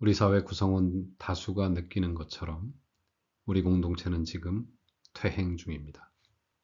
우리 사회 구성원 다수가 느끼는 것처럼 우리 공동체는 지금 퇴행 중입니다.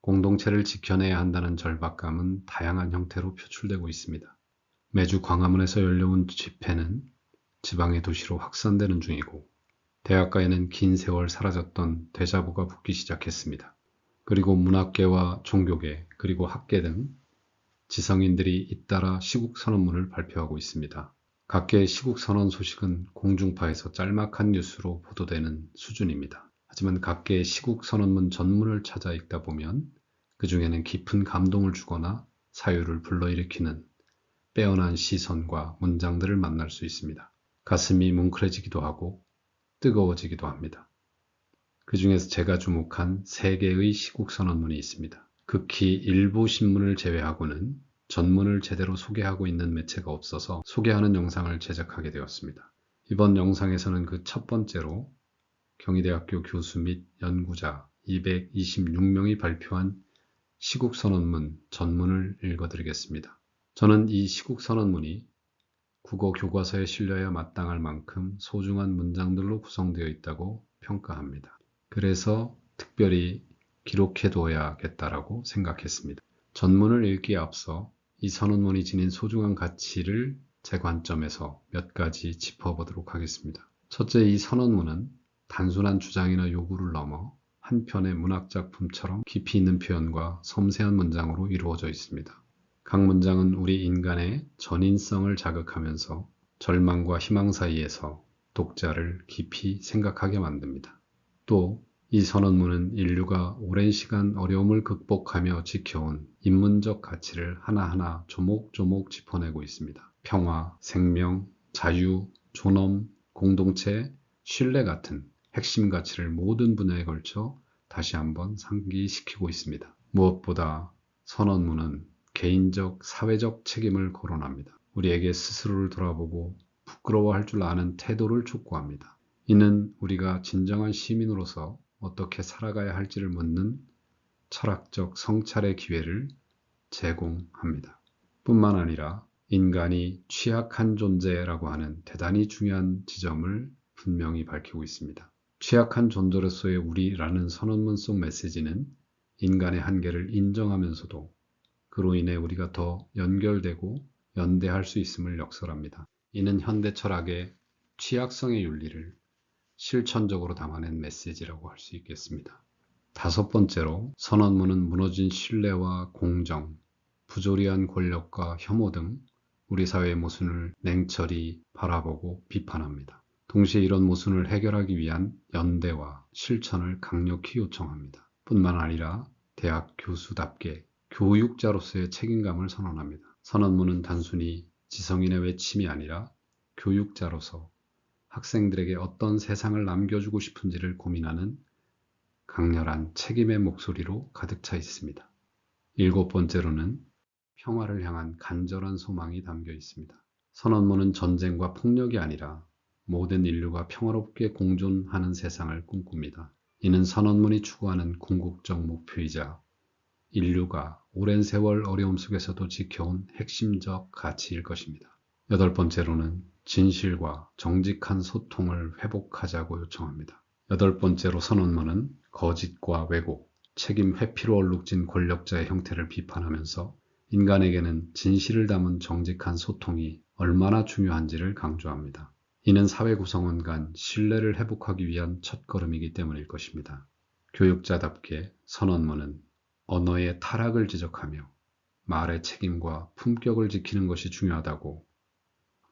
공동체를 지켜내야 한다는 절박감은 다양한 형태로 표출되고 있습니다. 매주 광화문에서 열려온 집회는 지방의 도시로 확산되는 중이고 대학가에는 긴 세월 사라졌던 대자보가 붙기 시작했습니다. 그리고 문학계와 종교계 그리고 학계 등 지성인들이 잇따라 시국 선언문을 발표하고 있습니다. 각계의 시국 선언 소식은 공중파에서 짤막한 뉴스로 보도되는 수준입니다. 하지만 각계의 시국 선언문 전문을 찾아 읽다 보면 그 중에는 깊은 감동을 주거나 사유를 불러일으키는 빼어난 시선과 문장들을 만날 수 있습니다. 가슴이 뭉클해지기도 하고 뜨거워지기도 합니다. 그 중에서 제가 주목한 세 개의 시국 선언문이 있습니다. 극히 일부 신문을 제외하고는 전문을 제대로 소개하고 있는 매체가 없어서 소개하는 영상을 제작하게 되었습니다. 이번 영상에서는 그 첫 번째로 경희대학교 교수 및 연구자 226명이 발표한 시국선언문 전문을 읽어드리겠습니다. 저는 이 시국선언문이 국어 교과서에 실려야 마땅할 만큼 소중한 문장들로 구성되어 있다고 평가합니다. 그래서 특별히 기록해둬야겠다라고 생각했습니다. 전문을 읽기에 앞서 이 선언문이 지닌 소중한 가치를 제 관점에서 몇 가지 짚어보도록 하겠습니다. 첫째, 이 선언문은 단순한 주장이나 요구를 넘어 한 편의 문학작품처럼 깊이 있는 표현과 섬세한 문장으로 이루어져 있습니다. 각 문장은 우리 인간의 전인성을 자극하면서 절망과 희망 사이에서 독자를 깊이 생각하게 만듭니다. 또 이 선언문은 인류가 오랜 시간 어려움을 극복하며 지켜온 인문적 가치를 하나하나 조목조목 짚어내고 있습니다. 평화, 생명, 자유, 존엄, 공동체, 신뢰 같은 핵심 가치를 모든 분야에 걸쳐 다시 한번 상기시키고 있습니다. 무엇보다 선언문은 개인적, 사회적 책임을 거론합니다. 우리에게 스스로를 돌아보고 부끄러워할 줄 아는 태도를 촉구합니다. 이는 우리가 진정한 시민으로서 어떻게 살아가야 할지를 묻는 철학적 성찰의 기회를 제공합니다. 뿐만 아니라 인간이 취약한 존재라고 하는 대단히 중요한 지점을 분명히 밝히고 있습니다. 취약한 존재로서의 우리라는 선언문 속 메시지는 인간의 한계를 인정하면서도 그로 인해 우리가 더 연결되고 연대할 수 있음을 역설합니다. 이는 현대 철학의 취약성의 윤리를 실천적으로 담아낸 메시지라고 할 수 있겠습니다. 다섯 번째로 선언문은 무너진 신뢰와 공정, 부조리한 권력과 혐오 등 우리 사회의 모순을 냉철히 바라보고 비판합니다. 동시에 이런 모순을 해결하기 위한 연대와 실천을 강력히 요청합니다. 뿐만 아니라 대학 교수답게 교육자로서의 책임감을 선언합니다. 선언문은 단순히 지성인의 외침이 아니라 교육자로서 학생들에게 어떤 세상을 남겨주고 싶은지를 고민하는 강렬한 책임의 목소리로 가득 차 있습니다. 일곱 번째로는 평화를 향한 간절한 소망이 담겨 있습니다. 선언문은 전쟁과 폭력이 아니라 모든 인류가 평화롭게 공존하는 세상을 꿈꿉니다. 이는 선언문이 추구하는 궁극적 목표이자 인류가 오랜 세월 어려움 속에서도 지켜온 핵심적 가치일 것입니다. 여덟 번째로는 진실과 정직한 소통을 회복하자고 요청합니다. 여덟 번째로 선언문은 거짓과 왜곡, 책임 회피로 얼룩진 권력자의 형태를 비판하면서 인간에게는 진실을 담은 정직한 소통이 얼마나 중요한지를 강조합니다. 이는 사회 구성원 간 신뢰를 회복하기 위한 첫걸음이기 때문일 것입니다. 교육자답게 선언문은 언어의 타락을 지적하며 말의 책임과 품격을 지키는 것이 중요하다고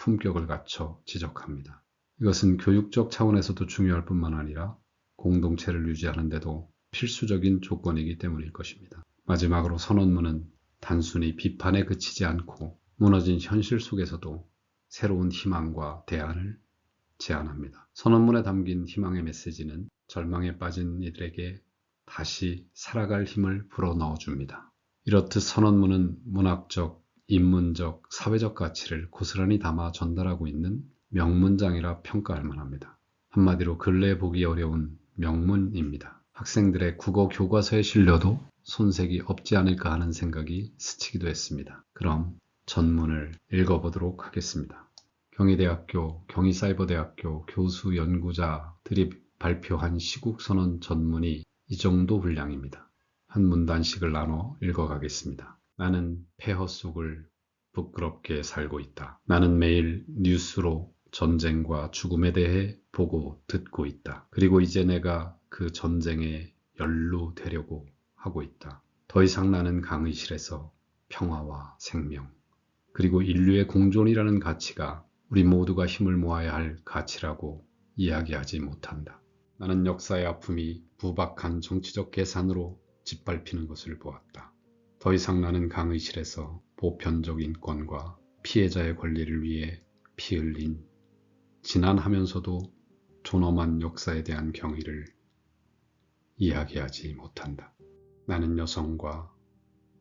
품격을 갖춰 지적합니다. 이것은 교육적 차원에서도 중요할 뿐만 아니라 공동체를 유지하는 데도 필수적인 조건이기 때문일 것입니다. 마지막으로 선언문은 단순히 비판에 그치지 않고 무너진 현실 속에서도 새로운 희망과 대안을 제안합니다. 선언문에 담긴 희망의 메시지는 절망에 빠진 이들에게 다시 살아갈 힘을 불어넣어 줍니다. 이렇듯 선언문은 문학적, 인문적, 사회적 가치를 고스란히 담아 전달하고 있는 명문장이라 평가할 만합니다. 한마디로 근래 보기 어려운 명문입니다. 학생들의 국어 교과서에 실려도 손색이 없지 않을까 하는 생각이 스치기도 했습니다. 그럼 전문을 읽어보도록 하겠습니다. 경희대학교, 경희사이버대학교 교수 연구자들이 발표한 시국선언 전문이 이 정도 분량입니다. 한 문단씩을 나눠 읽어가겠습니다. 나는 폐허 속을 부끄럽게 살고 있다. 나는 매일 뉴스로 전쟁과 죽음에 대해 보고 듣고 있다. 그리고 이제 내가 그 전쟁에 연루되려고 하고 있다. 더 이상 나는 강의실에서 평화와 생명, 그리고 인류의 공존이라는 가치가 우리 모두가 힘을 모아야 할 가치라고 이야기하지 못한다. 나는 역사의 아픔이 부박한 정치적 계산으로 짓밟히는 것을 보았다. 더 이상 나는 강의실에서 보편적 인권과 피해자의 권리를 위해 피 흘린 지난하면서도 존엄한 역사에 대한 경의를 이야기하지 못한다. 나는 여성과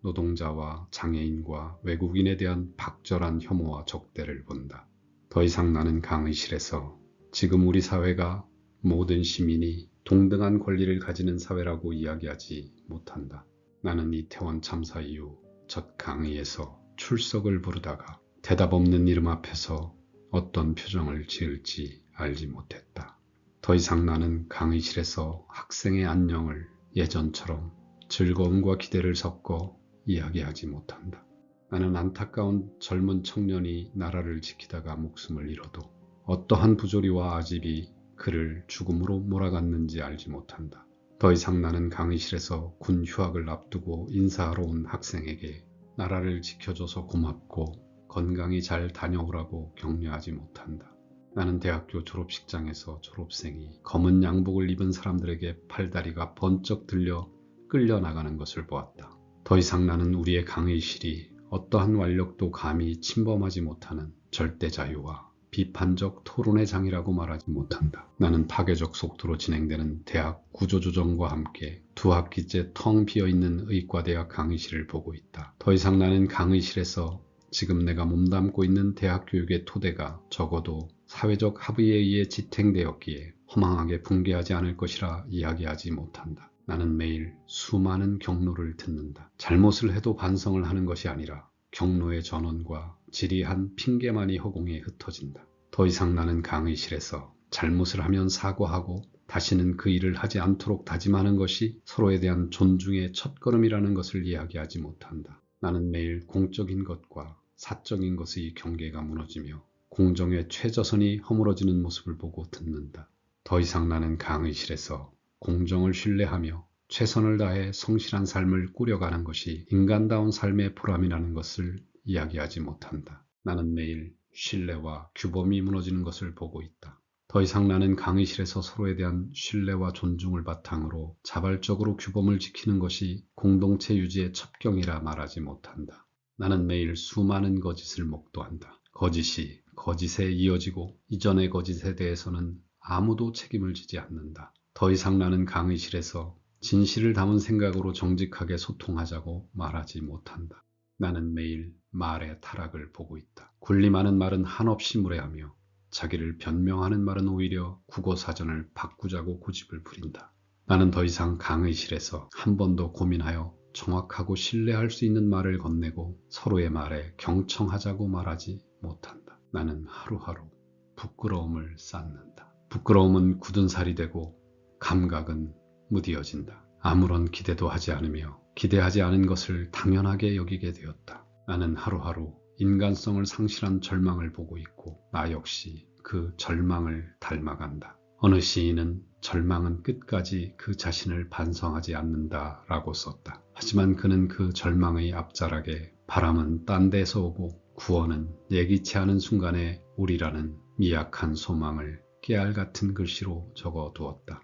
노동자와 장애인과 외국인에 대한 박절한 혐오와 적대를 본다. 더 이상 나는 강의실에서 지금 우리 사회가 모든 시민이 동등한 권리를 가지는 사회라고 이야기하지 못한다. 나는 이태원 참사 이후 첫 강의에서 출석을 부르다가 대답 없는 이름 앞에서 어떤 표정을 지을지 알지 못했다. 더 이상 나는 강의실에서 학생의 안녕을 예전처럼 즐거움과 기대를 섞어 이야기하지 못한다. 나는 안타까운 젊은 청년이 나라를 지키다가 목숨을 잃어도 어떠한 부조리와 아집이 그를 죽음으로 몰아갔는지 알지 못한다. 더 이상 나는 강의실에서 군 휴학을 앞두고 인사하러 온 학생에게 나라를 지켜줘서 고맙고 건강히 잘 다녀오라고 격려하지 못한다. 나는 대학교 졸업식장에서 졸업생이 검은 양복을 입은 사람들에게 팔다리가 번쩍 들려 끌려나가는 것을 보았다. 더 이상 나는 우리의 강의실이 어떠한 완력도 감히 침범하지 못하는 절대 자유와 비판적 토론의 장이라고 말하지 못한다. 나는 파괴적 속도로 진행되는 대학 구조조정과 함께 두 학기째 텅 비어있는 의과대학 강의실을 보고 있다. 더 이상 나는 강의실에서 지금 내가 몸담고 있는 대학 교육의 토대가 적어도 사회적 합의에 의해 지탱되었기에 허망하게 붕괴하지 않을 것이라 이야기하지 못한다. 나는 매일 수많은 경로를 듣는다. 잘못을 해도 반성을 하는 것이 아니라 경로의 전원과 지리한 핑계만이 허공에 흩어진다. 더 이상 나는 강의실에서 잘못을 하면 사과하고 다시는 그 일을 하지 않도록 다짐하는 것이 서로에 대한 존중의 첫걸음이라는 것을 이야기하지 못한다. 나는 매일 공적인 것과 사적인 것의 경계가 무너지며 공정의 최저선이 허물어지는 모습을 보고 듣는다. 더 이상 나는 강의실에서 공정을 신뢰하며 최선을 다해 성실한 삶을 꾸려가는 것이 인간다운 삶의 보람이라는 것을 이야기하지 못한다. 나는 매일 신뢰와 규범이 무너지는 것을 보고 있다. 더 이상 나는 강의실에서 서로에 대한 신뢰와 존중을 바탕으로 자발적으로 규범을 지키는 것이 공동체 유지의 첩경이라 말하지 못한다. 나는 매일 수많은 거짓을 목도한다. 거짓이 거짓에 이어지고 이전의 거짓에 대해서는 아무도 책임을 지지 않는다. 더 이상 나는 강의실에서 진실을 담은 생각으로 정직하게 소통하자고 말하지 못한다. 나는 매일 말의 타락을 보고 있다. 군림하는 말은 한없이 무례하며 자기를 변명하는 말은 오히려 국어사전을 바꾸자고 고집을 부린다. 나는 더 이상 강의실에서 한 번도 고민하여 정확하고 신뢰할 수 있는 말을 건네고 서로의 말에 경청하자고 말하지 못한다. 나는 하루하루 부끄러움을 쌓는다. 부끄러움은 굳은 살이 되고 감각은 무디어진다. 아무런 기대도 하지 않으며 기대하지 않은 것을 당연하게 여기게 되었다. 나는 하루하루 인간성을 상실한 절망을 보고 있고 나 역시 그 절망을 닮아간다. 어느 시인은 절망은 끝까지 그 자신을 반성하지 않는다 라고 썼다. 하지만 그는 그 절망의 앞자락에 바람은 딴 데서 오고 구원은 예기치 않은 순간에 우리라는 미약한 소망을 깨알 같은 글씨로 적어 두었다.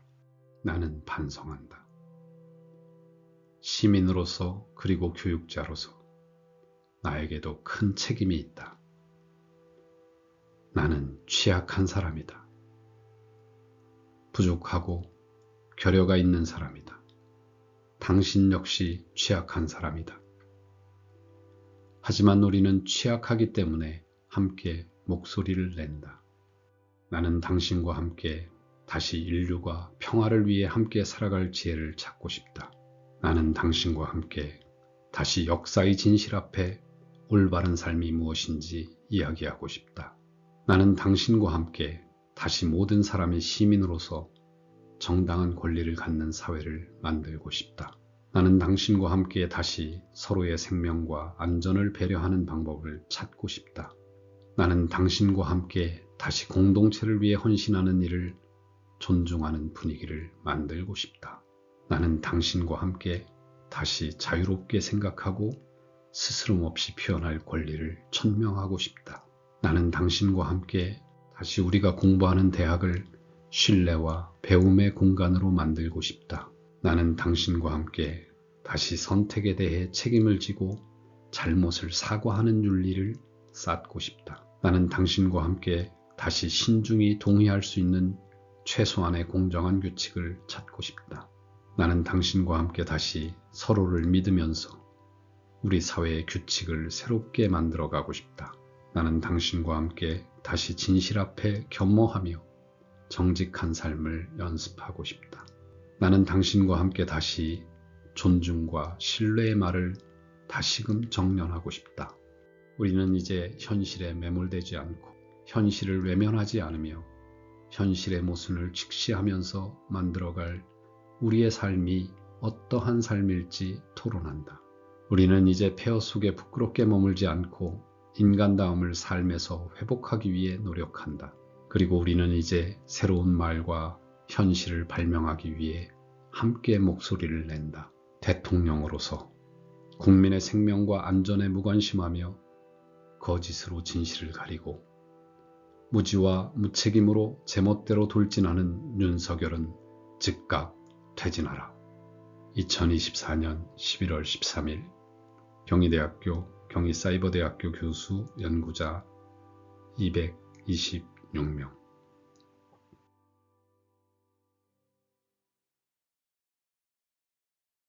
나는 반성한다. 시민으로서 그리고 교육자로서 나에게도 큰 책임이 있다. 나는 취약한 사람이다. 부족하고 결여가 있는 사람이다. 당신 역시 취약한 사람이다. 하지만 우리는 취약하기 때문에 함께 목소리를 낸다. 나는 당신과 함께 다시 인류가 평화를 위해 함께 살아갈 지혜를 찾고 싶다. 나는 당신과 함께 다시 역사의 진실 앞에 올바른 삶이 무엇인지 이야기하고 싶다. 나는 당신과 함께 다시 모든 사람이 시민으로서 정당한 권리를 갖는 사회를 만들고 싶다. 나는 당신과 함께 다시 서로의 생명과 안전을 배려하는 방법을 찾고 싶다. 나는 당신과 함께 다시 공동체를 위해 헌신하는 일을 존중하는 분위기를 만들고 싶다. 나는 당신과 함께 다시 자유롭게 생각하고 스스럼 없이 표현할 권리를 천명하고 싶다. 나는 당신과 함께 다시 우리가 공부하는 대학을 신뢰와 배움의 공간으로 만들고 싶다. 나는 당신과 함께 다시 선택에 대해 책임을 지고 잘못을 사과하는 윤리를 쌓고 싶다. 나는 당신과 함께 다시 신중히 동의할 수 있는 최소한의 공정한 규칙을 찾고 싶다. 나는 당신과 함께 다시 서로를 믿으면서 우리 사회의 규칙을 새롭게 만들어 가고 싶다. 나는 당신과 함께 다시 진실 앞에 겸허하며 정직한 삶을 연습하고 싶다. 나는 당신과 함께 다시 존중과 신뢰의 말을 다시금 정연하고 싶다. 우리는 이제 현실에 매몰되지 않고 현실을 외면하지 않으며 현실의 모순을 직시하면서 만들어갈 우리의 삶이 어떠한 삶일지 토론한다. 우리는 이제 폐허 속에 부끄럽게 머물지 않고 인간다움을 삶에서 회복하기 위해 노력한다. 그리고 우리는 이제 새로운 말과 현실을 발명하기 위해 함께 목소리를 낸다. 대통령으로서 국민의 생명과 안전에 무관심하며 거짓으로 진실을 가리고 무지와 무책임으로 제멋대로 돌진하는 윤석열은 즉각 퇴진하라. 2024년 11월 13일 경희대학교 경희사이버대학교 교수 연구자 226명